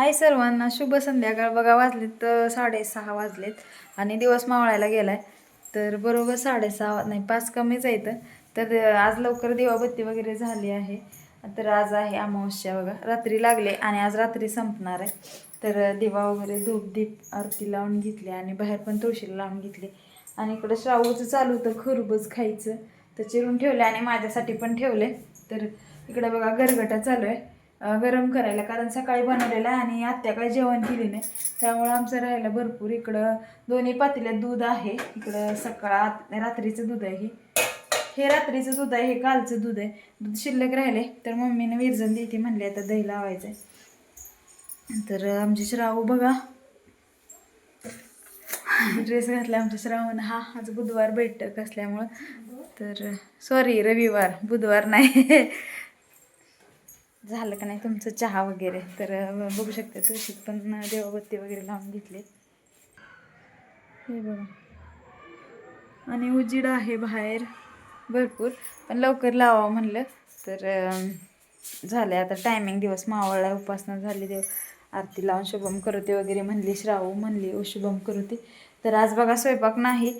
हाय सर्वांना शुभ संध्याकाळ. बघा वाजलेत तर साडेसहा वाजलेत आणि दिवस मावळायला गेला आहे तर बरोबर साडेसहा नाही पाच कमीच जायचं तर आज लवकर दिवाबत्ती वगैरे झाली आहे. तर आज आहे अमावस्या बघा. रात्री लागले आणि आज रात्री संपणार आहे. तर दिवा वगैरे धूप दीप आरती लावून घेतली आणि बाहेर पण तुळशीला लावून घेतली. आणि इकडं श्रावूचं चालू होतं खरबूज खायचं. तर चिरून ठेवले आणि माझ्यासाठी पण ठेवले. तर इकडं बघा गरगटा चालू आहे. गरम करायला. कारण सकाळी बनवलेलं आहे आणि आत्या काही जेवण केली नाही. त्यामुळं आमचं राहिलं भरपूर इकडं दोन्ही पातेल्यात दूध आहे. इकडं सकाळ रात्रीचं दूध आहे हे. हे रात्रीचं दूध आहे हे कालचं दूध आहे. दूध शिल्लक राहिले तर मम्मीने विरजण देते म्हणले आता दही लावायचं आहे तर आमचे श्रावू बघा. ड्रेस घातला आमच्या श्रावण हा आज बुधवार बैठक असल्यामुळं. तर सॉरी रविवार. बुधवार नाही. झालं का नाही तुमचं चहा वगैरे? तर बघू शकता तुळशीत पण देवबत्ती वगैरे लावून घेतले हे बघा. आणि उजीड आहे बाहेर भरपूर. पण लवकर लावावं म्हणलं. तर झालं आता टायमिंग दिवस. मावळला उपासना झाली देव. आरती लावून शुभम करते वगैरे म्हणली. श्रावू म्हणली ओ शुभम करते. तर आज बघा स्वयंपाक नाही.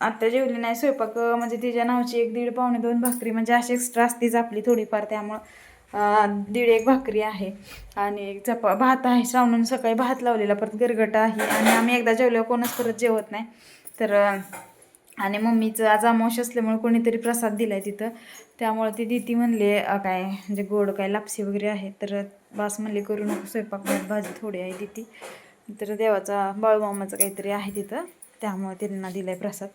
आत्ता जेवली नाही. स्वयंपाक म्हणजे तिच्या नावची एक दीड पावणे दोन भाकरी म्हणजे अशी एक्स्ट्रा असतीच आपली थोडीफार. त्यामुळं दीड एक भाकरी आहे आणि एक चपा भात आहे. श्रावणून सकाळी भात लावलेला परत गरगटा आहे आणि आम्ही एकदा जेवल्यावर कोणच परत जेवत नाही. तर आणि मम्मीचं आज अमावश असल्यामुळे कोणीतरी प्रसाद दिलाय तिथं. त्यामुळे ती दिती म्हणले काय म्हणजे गोड काय लापसी वगैरे आहे. तर बास म्हणले करू नको स्वयंपाक भाजी थोडी आहे दिती तर देवाचा बाळूमामाचं काहीतरी आहे तिथं. त्यामुळे त्यांना दिला आहे प्रसाद.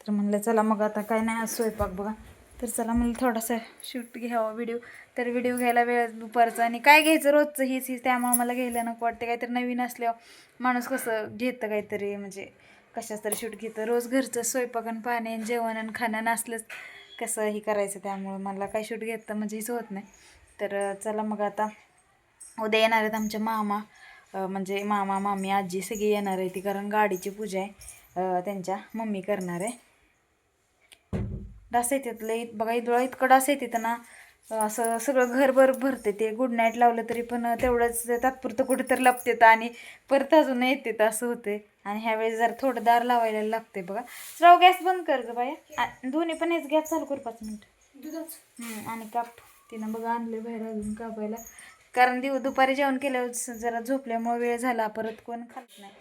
तर म्हणलं चला मग आता काय नाही आज स्वयंपाक बघा. तर चला मला थोडासा शूट घ्यावा व्हिडिओ तर व्हिडिओ घ्यायला वेळ दुपारचा आणि काय घ्यायचं रोजचं हीच हीच त्यामुळे मला घ्यायला नको वाटते. काहीतरी नवीन असल्यावर माणूस कसं घेतं काहीतरी म्हणजे कशाच तरी शूट घेतं. रोज घरचं स्वयंपाक आणि पाणी आणि जेवण आणि खाणं नसलंच कसं हे करायचं त्यामुळं मला काय शूट घेतं म्हणजे हेच होत नाही. तर चला मग आता उद्या येणार आहेत आमच्या मामा म्हणजे मामा मामी आजी सगळी येणार आहे ती कारण गाडीची पूजा आहे. त्यांच्या मम्मी करणार आहे. डास येतात लई बघा इथं इतकं डास येते ना. असं सगळं घरभर भरते ते. गुड नाईट लावलं तरी पण तेवढंच तात्पुरतं कुठं तर लपते आणि परत अजून येते असं होते आणि ह्यावेळेस जरा थोडं दार लावायला लागते बघा. स्ट्रव गॅस बंद कर ग बाया. दोन्ही पण हेच गॅस चालू कर पाच मिनिट. आणि काप. तिनं बघा आणले बाहेर अजून कापायला. कारण दिव दुपारी जेवण केल्यावर जरा झोपल्यामुळे वेळ झाला परत कोण खात नाही.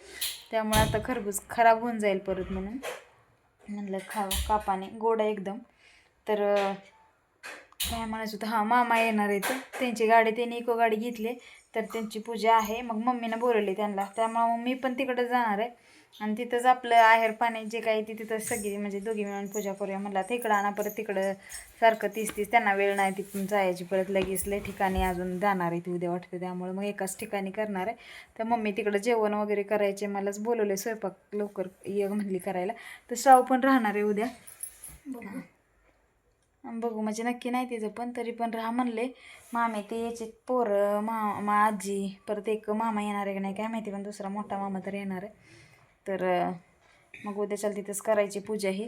त्यामुळे आता खरबूज खराब होऊन जाईल परत म्हणून. म्हणलं खावं कापाने गोड एकदम. तर काय म्हणायचं होतं हां मामा येणार आहेत त्यांची गाडी त्यांनी इको गाडी घेतली. तर त्यांची पूजा आहे. मग मम्मीनं बोलवली त्यांना. त्यामुळं मग मी पण तिकडं जाणार आहे. आणि तिथंच आपलं आहेर पाणी जे काही ती तिथं सगळी म्हणजे दोघी मिळून पूजा करूया म्हणला. तिकडं आणा परत तिकडं. सारखं तीस तीस. त्यांना वेळ नाही तिथून जायची. परत लगेच लय ठिकाणी अजून जाणार आहे ती उद्या वाटते. त्यामुळे मग एकाच ठिकाणी करणार आहे. तर मम्मी तिकडं जेवण वगैरे करायचे. मलाच बोलवले स्वयंपाक लवकर ये म्हणली करायला. तर श्राव पण राहणार आहे उद्या. बघू म्हणजे नक्की नाही तिचं पण तरी पण राहा म्हणले. मामे ते याचे पोरं मा मा आजी परत एक मामा येणार आहे का नाही काय माहिती पण दुसरा मोठा मामा तर येणार आहे. तर मग उद्या चल तिथंच करायची पूजा ही.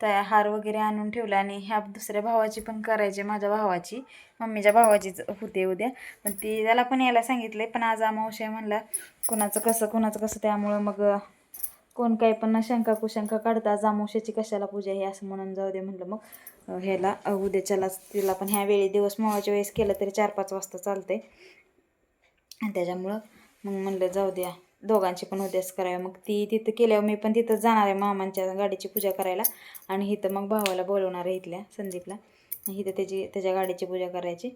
त्या हार वगैरे आणून ठेवला आणि ह्या दुसऱ्या भावाची पण करायची माझ्या भावाची. मम्मीच्या भावाचीच होते उद्या. पण ती त्याला पण यायला सांगितले पण आज अमावस्या म्हणला. कुणाचं कसं कुणाचं कसं त्यामुळं मग कोण काही पण शंका कुशंका काढता आज कशाला पूजा आहे असं म्हणून जाऊ दे म्हणलं मग. ह्याला उद्याच्यालाच तिला पण ह्या वेळी दिवस मावाच्या वेळेस केलं तरी चार पाच वाजता चालते. आणि त्याच्यामुळं मग म्हणलं जाऊ द्या दोघांची पण उद्याच करावे. मग ती तिथं केल्यावर मी पण तिथं जाणार आहे मामांच्या गाडीची पूजा करायला. आणि इथं मग भावाला बोलवणार आहे इथल्या संदीपला. इथं त्याची त्याच्या गाडीची पूजा करायची.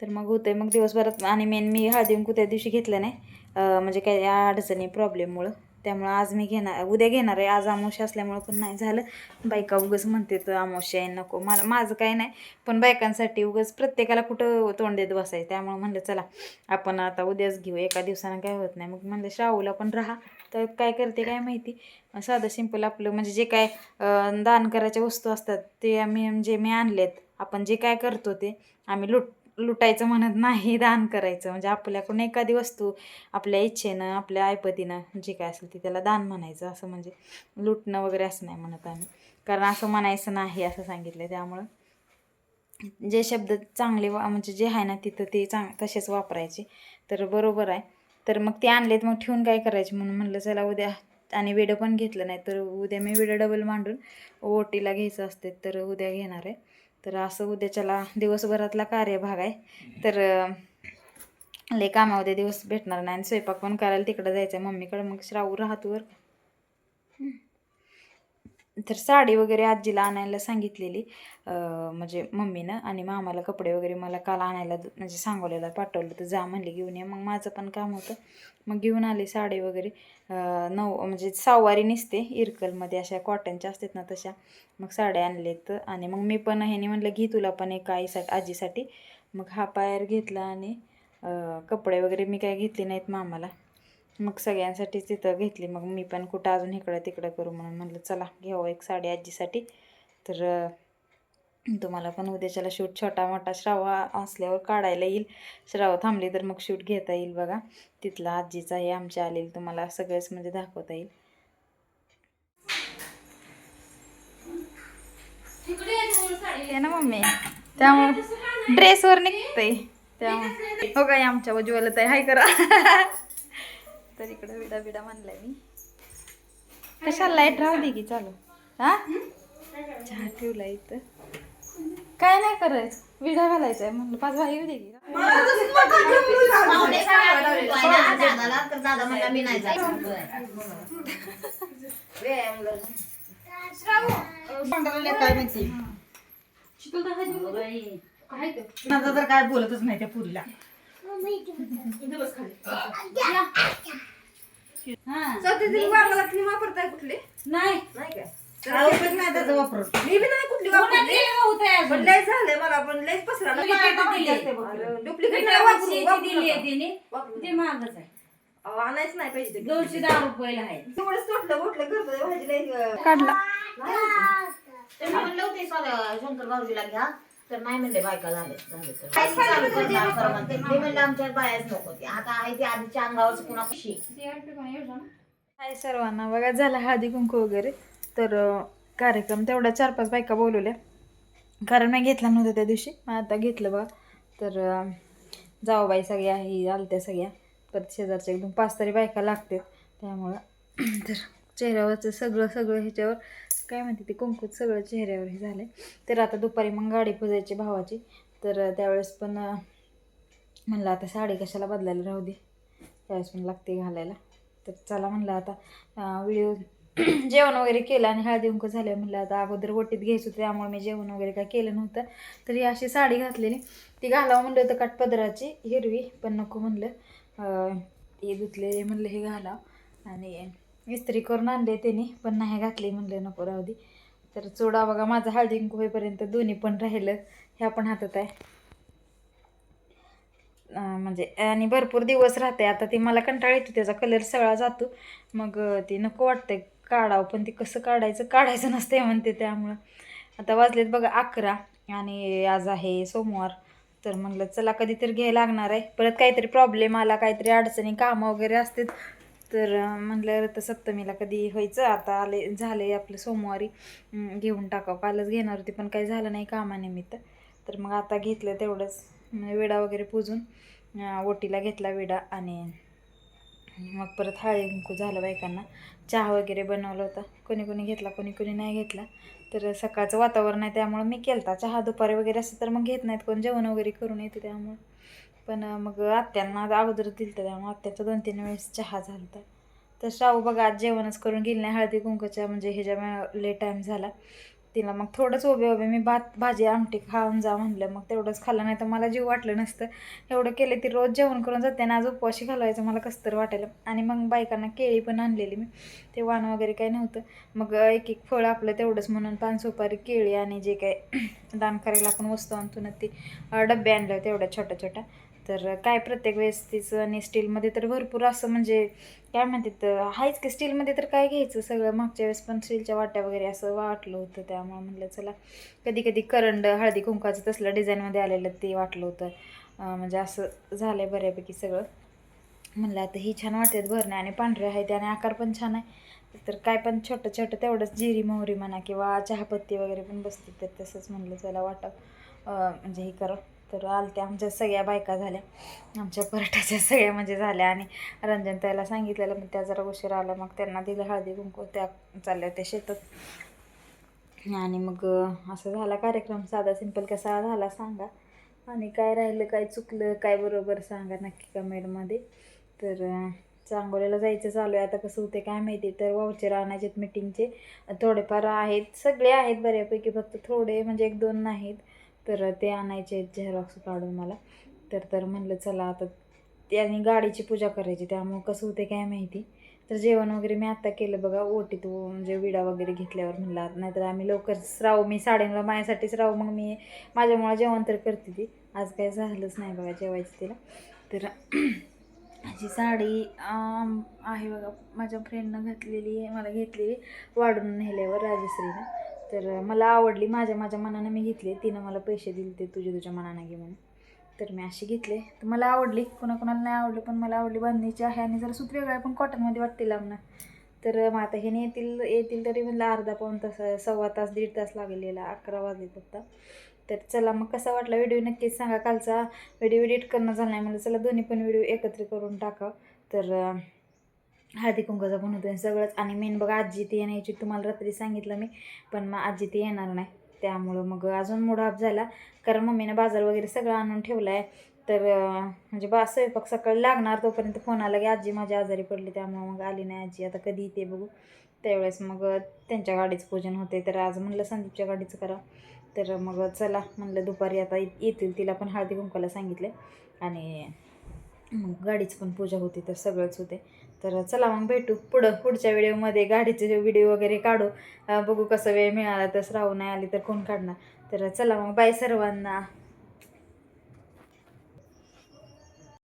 तर मग होतंय मग दिवसभरात आणि मेन मी हळदी कुंकू त्या दिवशी घेतलं नाही. म्हणजे काही अडचणी प्रॉब्लेममुळं त्यामुळं आज मी घेणार उद्या घेणार आहे. आज अमावश्या असल्यामुळं पण नाही झालं. बायका उगच म्हणते तर अमावस्या आहे नको. मला माझं काही नाही. पण बायकांसाठी उगंच प्रत्येकाला कुठं तोंड देत बसायचं? त्यामुळं म्हणलं चला आपण आता उद्याच घेऊ. एका दिवसानं काय होत नाही. मग म्हणलं श्रावूला पण राहा. तर काय करते काय माहिती? साधं सिंपल आपलं म्हणजे जे काय दान करायच्या वस्तू असतात ते आम्ही म्हणजे मी आणलेत आपण जे काय करतो ते आम्ही लुट लुटायचं म्हणत नाही दान करायचं. म्हणजे आपल्याकडून एखादी वस्तू आपल्या इच्छेनं आपल्या ऐपतीनं जे काय असेल ते त्याला दान म्हणायचं. असं म्हणजे लुटणं वगैरे असं नाही म्हणत आम्ही. कारण असं म्हणायचं नाही असं सांगितलं त्यामुळं. जे शब्द चांगले वा म्हणजे जे आहे ना तिथं ते चांग तसेच वापरायचे. तर बरोबर आहे. तर मग ते आणलेत मग ठेवून काय करायचे? म्हणून म्हणलं चला उद्या. आणि वेडं पण घेतलं नाही तर उद्या मी वेडं डबल मांडून ओटीला घ्यायचं असते तर उद्या घेणार आहे. तर असं उद्याच्याला दिवसभरातला कार्यभाग आहे. तर लय कामामध्ये दिवस भेटणार नाही आणि स्वयंपाक पण करायला तिकडं जायचं आहे मम्मीकडं मग श्रावू राहतो वर तर साडी वगैरे आजीला आणायला सांगितलेली म्हणजे मम्मीनं आणि मामाला कपडे वगैरे मला काल आणायला म्हणजे सांगवलेलं पाठवलं तर जा म्हणले घेऊन ये. मग माझं पण काम होतं. मग घेऊन आले साडी वगैरे. नऊ म्हणजे सहावारी निसते इरकलमध्ये अशा कॉटनच्या असतात ना तशा. मग साड्या आणलेत आणि मग मी पण ह्याने म्हणलं घे तुला पण एक आईसाठी आजीसाठी. मग हा पायर घेतला आणि कपडे वगैरे मी काय घेतले नाहीत मामाला. मग सगळ्यांसाठीच तिथं घेतली. मग मी पण कुठं अजून इकडं तिकडं करू म्हणून म्हणलं चला घ्यावं एक साडी आजीसाठी. तर तुम्हाला पण उद्याच्याला शूट छोटा मोठा श्राव असल्यावर काढायला येईल. श्राव थांबली तर मग शूट घेता येईल बघा. तिथला आजीचा हे आमच्या आलेली तुम्हाला सगळंच म्हणजे दाखवता येईल. ते ना मम्मी. त्यामुळं ड्रेसवर निघतंय. त्यामुळे. हो काय आमच्या उज्ज्वल आहे हाय करा. तर इकडं विडा बिडा म्हणलाय मी. कशाला लाइट राहू दे की चालू. हा? चहा ठेवला इथं. काय नाही करायचं विडा घालायचा आहे म्हणलं पाच भाई येऊ दे की. पाहुणे सगळे बोलवायला दादाला, तर दादा म्हणला मी नाही जायचं काय माझं तर काय बोलतच नाही त्या पुरीला. वापरताय कुठले? नाही. काय उपयोग नाही त्याचा वापरून मी बी नाही कुठली वापरली. पण लय झालंय मला पण लयच पसरा डुप्लिकेट नाही वापरू वापरू नको. अहो, आणायच नाही पाहिजे ते. दोनशे दहा रुपयाला आहे. तेवढंच तोटलं बोटलं करतोय भाजी लय काढला. शंकर भाऊजीला घ्या. तर नाही म्हणले बायका झाले तर. म्हणलं आमच्या बायाच नको ते आता आहे ते आधीच्या अंगावरच पुन्हा हाय सर्वांना बघा झाला हळदी कुंकू वगैरे. तर कार्यक्रम तेवढा चार पाच बायका बोलवल्या. कारण मी घेतला नव्हता त्या दिवशी. मग आता घेतलं बघा. तर जाऊबाई सगळ्या ही आलत्या सगळ्या. परत शेजारच्या एकदम पाच तरी बायका लागतात त्यामुळं तर चेहऱ्यावरचं सगळं सगळं ह्याच्यावर काय म्हणते ते कुंकूत सगळं चेहऱ्यावर हे झालं तर आता दुपारी मग गाडी पुजायची भावाची. तर त्यावेळेस पण म्हणलं आता साडी कशाला बदलायला राहू दे. त्यावेळेस पण लागते घालायला. तर चला म्हणलं आता व्हिडिओ जेवण वगैरे केलं आणि हळदी कुंकू झालं म्हणलं आता अगोदर ओटीत घ्यायचं होतं त्यामुळे मी जेवण वगैरे काय केलं नव्हतं. तर ही अशी साडी घातलेली. ती घालावं म्हणलं होतं काठपदराची हिरवी पण नको म्हणलं. हे धुतलेले म्हणलं हे घालावं. आणि इस्त्री करून आणले त्याने पण नाही घातली म्हणलं नको राहू दे. तर चोडा बघा माझं हळदी कुंकू होईपर्यंत दोन्ही पण राहिलं ह्या पण हातात आहे. म्हणजे आणि भरपूर दिवस राहते. आता ती मला कंटाळा येतो त्याचा कलर सगळा जातो. मग ती ते नको वाटतंय काढावं पण ते कसं काढायचं काढायचं नसते म्हणते त्यामुळं. आता वाजलेत बघा अकरा आणि आज आहे सोमवार. तर म्हणलं चला कधीतरी घ्यायला लागणार आहे. परत काहीतरी प्रॉब्लेम आला काहीतरी अडचणी कामं वगैरे असतात तर म्हटल्यावर म्हणलं तर सप्तमीला कधी व्हायचं? आता आले झाले आपलं सोमवारी. घेऊन टाकावं. कालच घेणार होती पण काही झालं नाही कामानिमित्त. तर मग आता घेतलं तेवढंच. म्हणजे विडा वगैरे पुजून ओटीला घेतला विडा आणि मग परत हळदी कुंकू झालं बायकांना. चहा वगैरे बनवला होता. कोणी कोणी घेतला कोणी कोणी नाही घेतला. तर सकाळचं वातावरण आहे त्यामुळं मी केलता. चहा दुपारी वगैरे असं तर मग घेत नाहीत. कोण जेवण वगैरे करून येते त्यामुळं. पण मग आत्यांना अगोदर दिलं तर त्यामुळे आत्याचा दोन तीन वेळेस चहा झाला होता. तर शाहू बघा आज जेवणच करून गेली नाही हळदी कुंकूच्या म्हणजे ह्याच्या लेट टाईम झाला तिला मग थोडंच उभे उभे मी भात भाजी आमटी खाऊन जा म्हणलं मग तेवढंच खाल्लं नाही तर मला जीव वाटलं नसतं. एवढं केलं ती रोज जेवण करून जाते आणि आज उपवाशी घालवायचं मला कसं तर वाटायला. आणि मग बायकांना केळी पण आणलेली मी ते वाण वगैरे काही नव्हतं. मग एक एक फळ आपलं तेवढंच म्हणून पान सुपारी केळी आणि जे काय दान करायला आपण वस्तू आणतो ना ती डबे डब्बे तेवढ्या छोट्या छोट्या. तर काय प्रत्येक वेळेस तिचं आणि स्टीलमध्ये तर भरपूर असं म्हणजे काय म्हणतात आहेच की स्टीलमध्ये तर काय घ्यायचं सगळं. मागच्या वेळेस पण स्टीलच्या वाट्या वगैरे असं वाटलं होतं त्यामुळे म्हणलं चला कधी कधी करंड हळदी कुंकाचं तसलं डिझाईनमध्ये आलेलं ते वाटलं होतं. म्हणजे असं झालं आहे बऱ्यापैकी सगळं. म्हणलं आता ही छान वाटतात भरणे आणि पांढरे आहेत आणि आकार पण छान आहे. तर काय पण छोटं छोटं तेवढंच जिरी मोहरी म्हणा किंवा चहापत्ती वगैरे पण बसते तर तसंच म्हणलं चला वाटप म्हणजे हे करा. तर आलत्या आमच्या सगळ्या बायका झाल्या. आमच्या परटाच्या सगळ्या म्हणजे झाल्या आणि रंजन त्याला सांगितलेलं मग त्या जरा उशीर आला मग त्यांना दिलं हळदी कुंकू त्या चालल्या होत्या शेतात. आणि मग असं झाला कार्यक्रम साधा सिंपल कसा झाला सांगा. आणि काय राहिलं काय चुकलं काय बरोबर सांगा नक्की कमेंटमध्ये. तर अं, चांगोल्याला जायचं चालू आहे. आता कसं होते काय माहिती तर वाउचर आणायचे मीटिंगचे थोडेफार आहेत सगळे आहेत बऱ्यापैकी फक्त थोडे म्हणजे एक दोन नाहीत. तर ते आणायचे आहेत झेरॉक्स काढून मला. तर तर म्हणलं चला आता त्यांनी गाडीची पूजा करायची त्यामुळं कसं होते काय माहिती? तर जेवण वगैरे मी आत्ता केलं बघा ओटीत म्हणजे विडा वगैरे घेतल्यावर म्हणला नाहीतर आम्ही लवकरच राहू मी साडेनला माझ्यासाठीच राहू मग मी माझ्यामुळं जेवण तर करते ती. आज काय झालंच नाही बघा जेवायचं तिला. तर जी साडी आहे बघा माझ्या फ्रेंडनं घातलेली आहे मला घेतलेली वाढून नेल्यावर राजश्रीनं. तर मला आवडली माझ्या माझ्या मनानं मी घेतली. तिनं मला पैसे दिले ते तुझ्या तुझ्या मनानं घे म्हणून. तर मी अशी घेतले. तर मला आवडली. कोणाकोणाला नाही आवडली पण मला आवडली बांधणीची आहे आणि जरा सूत वेगळं आहे पण कॉटनमध्ये वाटते लांबणं तर मग आता ह्याने येतील येतील तरी म्हणलं अर्धा पाऊन तास सव्वा तास दीड तास लागलेला अकरा वाजले फक्त तर चला मग कसा वाटला व्हिडिओ नक्कीच सांगा. कालचा व्हिडिओ एडिट करणं झाला नाही म्हणलं चला दोन्ही पण व्हिडिओ एकत्र करून टाका तर हळदी कुंकाचा पण होतो सगळंच. आणि मेन बघा आजी ती येण्याची तुम्हाला रात्री सांगितलं मी पण मग आजी ती येणार नाही. त्यामुळं मग अजून मूड ऑफ झाला. कारण मम्मीनं बाजार वगैरे सगळं आणून ठेवलं आहे तर म्हणजे बा स्वयंपाक सकाळी लागणार तोपर्यंत फोन आला की आजी माझी आजारी पडली त्यामुळे मग आली नाही आजी. आता कधी येते बघू. त्यावेळेस मग त्यांच्या गाडीचं पूजन होते तर आज म्हणलं संदीपच्या गाडीचं करा. तर मग चला म्हणलं दुपारी आता येतील तिला पण हळदी कुंकाला सांगितले आणि मग गाडीची पण पूजा होती तर सगळंच होते तर चला मग भेटू पुढं पुढच्या व्हिडिओमध्ये. गाडीचे व्हिडिओ वगैरे काढू बघू कसं वेळ मिळाला तर राहू नाही आली तर कोण काढणार. तर चला मग बाय सर्वांना.